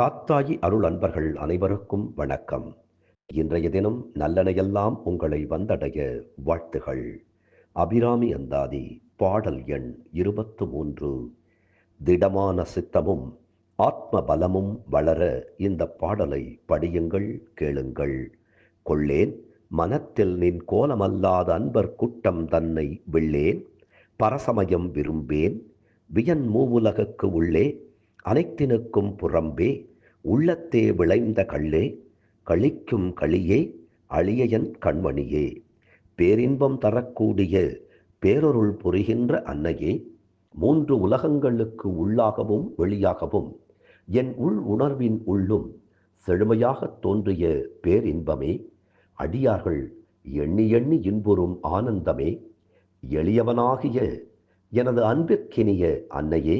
காத்தாயி அருள் அன்பர்கள் அனைவருக்கும் வணக்கம். இன்றைய தினம் நல்லனையெல்லாம் உங்களை வந்தடைய வாழ்த்துகள். அபிராமி அந்தாதி பாடல் எண் இருபத்து மூன்று திடமான சித்தமும் ஆத்ம பலமும் வளர இந்த பாடலை படியுங்கள் கேளுங்கள். கொள்ளேன் மனத்தில் நின் கோலமல்லாத அன்பர் கூட்டம் தன்னை விள்ளேன் பரசமயம் விரும்பேன் வியன் மூவுலகுக்கு உள்ளே அனைத்தினுக்கும் புறம்பே உள்ளத்தே விளைந்த கள்ளே கழிக்கும் களியே அழியன் கண்மணியே. பேரின்பம் தரக்கூடிய பேரொருள் புரிகின்ற அன்னையே மூன்று உலகங்களுக்கு உள்ளாகவும் வெளியாகவும் என் உள் உணர்வின் உள்ளும் செழுமையாகத் தோன்றிய பேரின்பமே அடியார்கள் எண்ணி எண்ணி இன்புறும் ஆனந்தமே எளியவனாகிய எனது அன்பிற்கினிய அன்னையே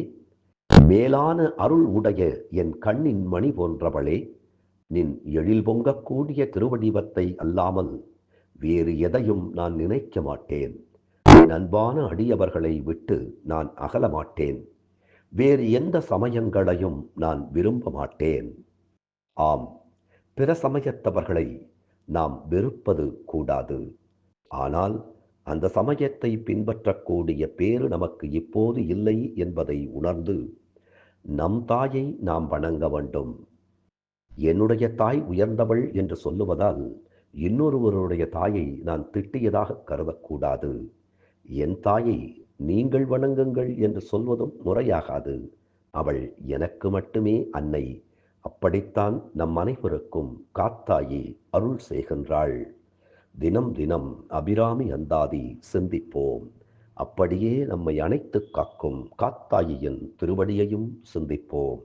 மேலான அருள் உடைய என் கண்ணின் மணி போன்றவளே நின் எழில் பொங்கக்கூடிய திருவடிவத்தை அல்லாமல் வேறு எதையும் நான் நினைக்க மாட்டேன். நண்பான அடியவர்களை விட்டு நான் அகல மாட்டேன். வேறு எந்த சமயங்களையும் நான் விரும்ப மாட்டேன். ஆம் பிற சமயத்தவர்களை நாம் வெறுப்பது கூடாது. ஆனால் அந்த சமயத்தை பின்பற்றக்கூடிய பேறு நமக்கு இப்போது இல்லை என்பதை உணர்ந்து நம் தாயை நாம் வணங்க வேண்டும். என்னுடைய தாய் உயர்ந்தவள் என்று சொல்லுவதால் இன்னொருவருடைய தாயை நான் திட்டியதாக கருதக்கூடாது. என் தாயை நீங்கள் வணங்குங்கள் என்று சொல்வதும் முறையாகாது. அவள் எனக்கு மட்டுமே அன்னை. அப்படித்தான் நம் அனைவருக்கும் காத்தாயி அருள் செய்கின்றாள். தினம் தினம் அபிராமி அந்தாதி சிந்திப்போம். அப்படியே நம்மை அணைத்து காக்கும் காத்தாயியின் திருவடியையும் சிந்திப்போம்.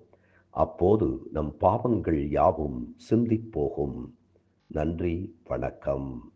அப்போது நம் பாவங்கள் யாவும் சிந்திப்போகும். நன்றி வணக்கம்.